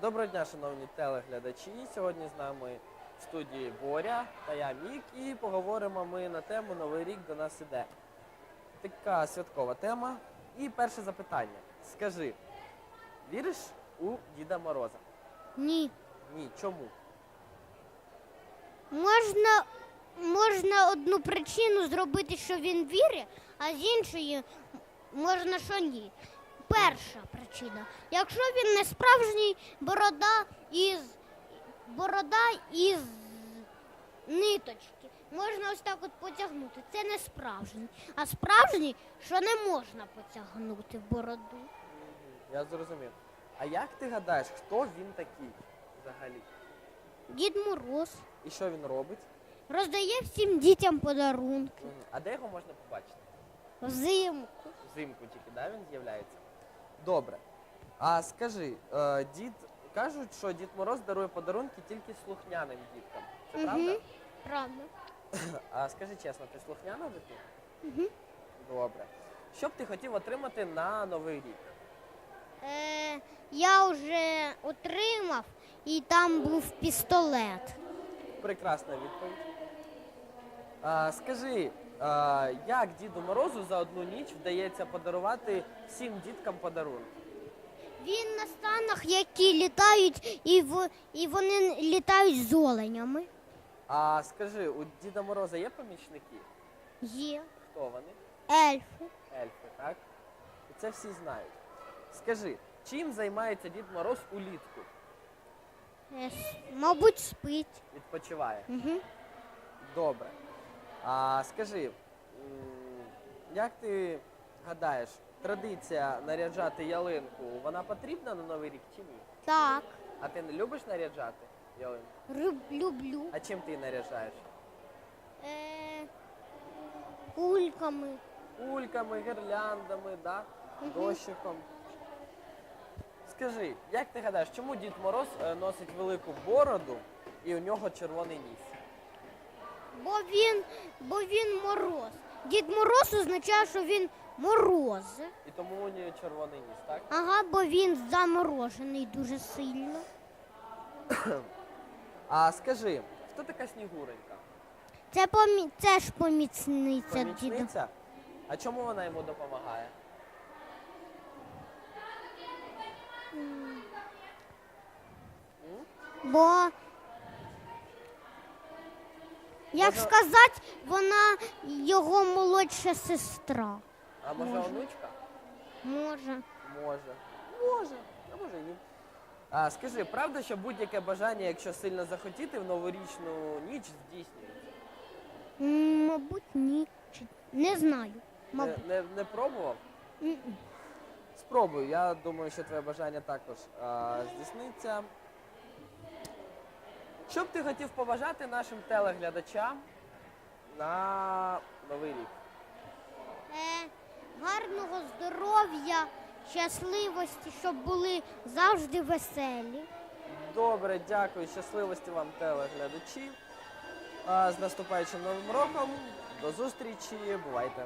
Доброго дня, шановні телеглядачі. Сьогодні з нами в студії Боря та я Мік, і поговоримо ми на тему Новий рік до нас іде. Така святкова тема. І перше запитання. Скажи, віриш у Діда Мороза? Ні. Ні, чому? Можна, можна одну причину зробити, що він вірить, а з іншої можна, що ні. Перша причина. Якщо він не справжній борода із борода із ниточки, можна ось так от потягнути. Це не справжній. А справжній, що не можна потягнути бороду. Я зрозумів. А як ти гадаєш, хто він такий взагалі? Дід Мороз І що він робить? роздає всім дітям подарунки. Мгм. А де його можна побачити? Взимку. Взимку тільки, да, він з'являється? Добре. А скажи, е, дід кажуть, що Дід Мороз дарує подарунки тільки слухняним діткам. Це правда? Мгм. Правда. А скажи чесно, ти слухняна дитина? Мгм. Добре. Що б ти хотів отримати на новий рік? Е, я вже отримав, і там був пістолет. Прекрасна відповідь. А, скажи, як Діду Морозу за одну ніч вдається подарувати всім діткам подарунки? Він на станах, які літають, і, в, і вони літають з оленями. А скажи, у Діда Мороза є помічники? Є Хто вони? ельфи. Ельфи, так? І це всі знають. Скажи, чим займається Дід Мороз улітку? Е, мабуть, спить. Відпочиває. Угу. Добре. А скажи, як ти гадаєш, традиція наряджати ялинку, вона потрібна на Новий рік чи ні? Так, А ти не любиш наряджати ялинку? риб- люблю. А чим ти її наряджаєш? Е, кульками. Кульками, гірляндами, да? Дощиком. Скажи, як ти гадаєш, чому Дід Мороз е, носить велику бороду і у нього червоний ніс? Бо він, бо він мороз. Дід Мороз означає, що він мороз. І тому у нього червоний ніс, так? Ага, бо він заморожений дуже сильно. А скажи, хто така Снігуренька? Це помі... це ж помічниця діда. Помічниця? А чому вона йому допомагає? Бо, як Може- сказати, вона його молодша сестра. А може Може. онучка? Може. Може. Може. А може і ні. А скажи, правда, що будь-яке бажання, якщо сильно захотіти, в новорічну ніч здійснюється? М, Мабуть, ні. Чи- Не знаю. Не, Мабуть. не, не пробував? М-м. Спробуй. Я думаю, що твоє бажання також а, здійсниться. Що б ти хотів побажати нашим телеглядачам на новий рік? Е, гарного здоров'я, щасливості, щоб були завжди веселі. Добре, дякую, щасливості вам, телеглядачі. А, з наступаючим новим роком. До зустрічі, бувайте.